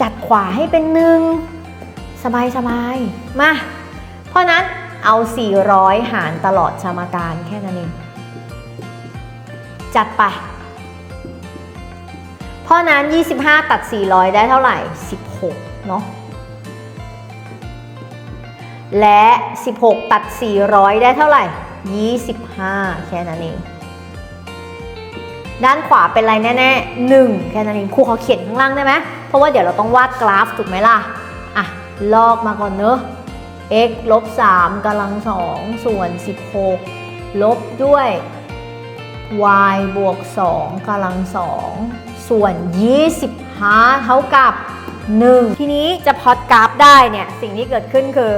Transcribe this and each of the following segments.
จัดขวาให้เป็นหนึ่งสบายสบายๆมา เพราะนั้นเอา 400 หารตลอดสมการแค่นั้นเอง จัดไป เพราะนั้น 25 ตัด 400 ได้เท่าไหร่ 16 เนาะและ 16 ตัด 400 ได้เท่าไหร่ 25 แค่นั้นเอง ด้านขวาเป็นอะไรแน่ๆ1แค่นั้นเองครูเขาเขียนข้างล่างได้ไหมเพราะว่าเดี๋ยวเราต้องวาดกราฟถูกไหมล่ะอะลอกมาก่อนเนอะ x ลบ3กำลัง2ส่วน 16 ลบด้วย y บวก2กำลัง2ส่วน 25 เท่ากับ 1 ทีนี้จะพอตกราฟได้เนี่ย สิ่งที่เกิดขึ้นคือ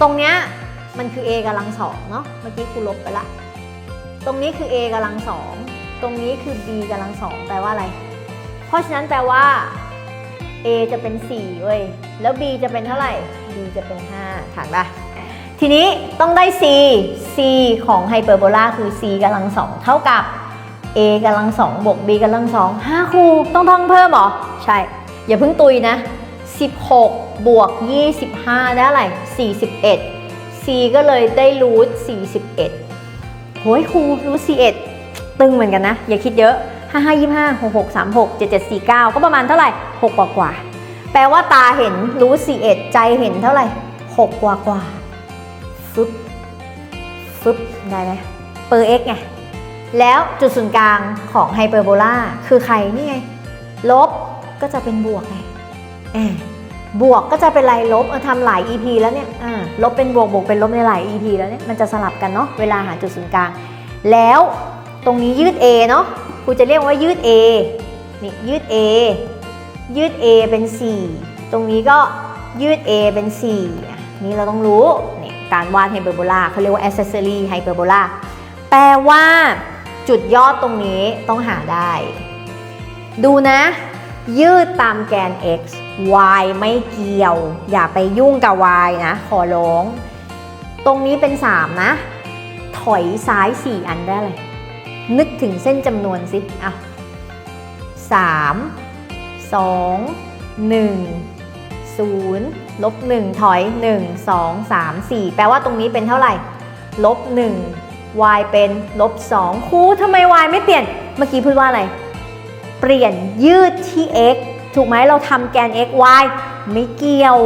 ตรงเนี้ยมันคือ a กำลัง2เนาะเมื่อกี้ครูลบไปละ ตรงนี้คือ a กำลัง2 ตรงนี้คือ b กำลัง2แปลว่าอะไร เพราะฉะนั้นแปลว่า a จะเป็น4เว้ย แล้ว b จะเป็นเท่าไหร่ b จะเป็น5ถามได้ทีนี้ต้องได้ c c ของไฮเปอร์โบลาคือ c กำลัง2เท่ากับ a กำลัง2บวก b กำลัง2 5ครูต้องท่องเพิ่มหรอ ใช่ อย่าเพิ่งตุยนะ 16 บวก 25 ได้อะไร41 c ก็เลยได้รูท41โหยครูรูท41 ตึงเหมือนกันนะ อย่าคิดเยอะ 5 5 25 6 6 3 6 7 7 4 9 ก็ประมาณเท่าไหร่ 6 กว่ากว่าๆแปลว่าตาเห็นรู้ 41 ใจเห็นเท่าไหร่ 6 กว่ากว่าๆฟึบฟึบได้ไหมเปอร์ x ไง แล้วจุดศูนย์กลางของไฮเปอร์โบลาคือใครนี่ไง ลบก็จะเป็นบวกไงบวกก็จะเป็นไรลบเออทำหลาย EP แล้วเนี่ยลบเป็นบวกบวกเป็นลบในหลาย EP แล้วเนี่ยมันจะสลับกันเนาะเวลาหาจุดศูนย์กลาง แล้ว ตรงนี้ยืด A เนาะครูจะเรียกว่ายืด A นี่ยืด A ยืด A เป็น 4 ตรงนี้ก็ยืด A เป็น4นี่เราต้องรู้เนี่ยการวาดไฮเปอร์โบลาเขาเรียกว่า accessory ไฮเปอร์โบลาแปลว่าจุดยอดตรงนี้ต้องหาได้ ดูนะ ยืดตามแกน x y ไม่เกี่ยว อย่าไปยุ่งกับ y นะ ขอร้อง ตรงนี้เป็น 3 นะ ถอยซ้าย 4 อันได้เลย นึกถึงเส้นจำนวนสิอะ3 2 1 0ลบ1ถอย1 2 3 4แปลว่าตรงนี้เป็นเท่าไหร่ลบ1 y เป็นลบ2ครูทำไม y ไม่เปลี่ยน เมื่อกี้พูดว่าอะไร เปลี่ยนยืดที่ x ถูกไหมเราทำแกน x y ไม่เกี่ยว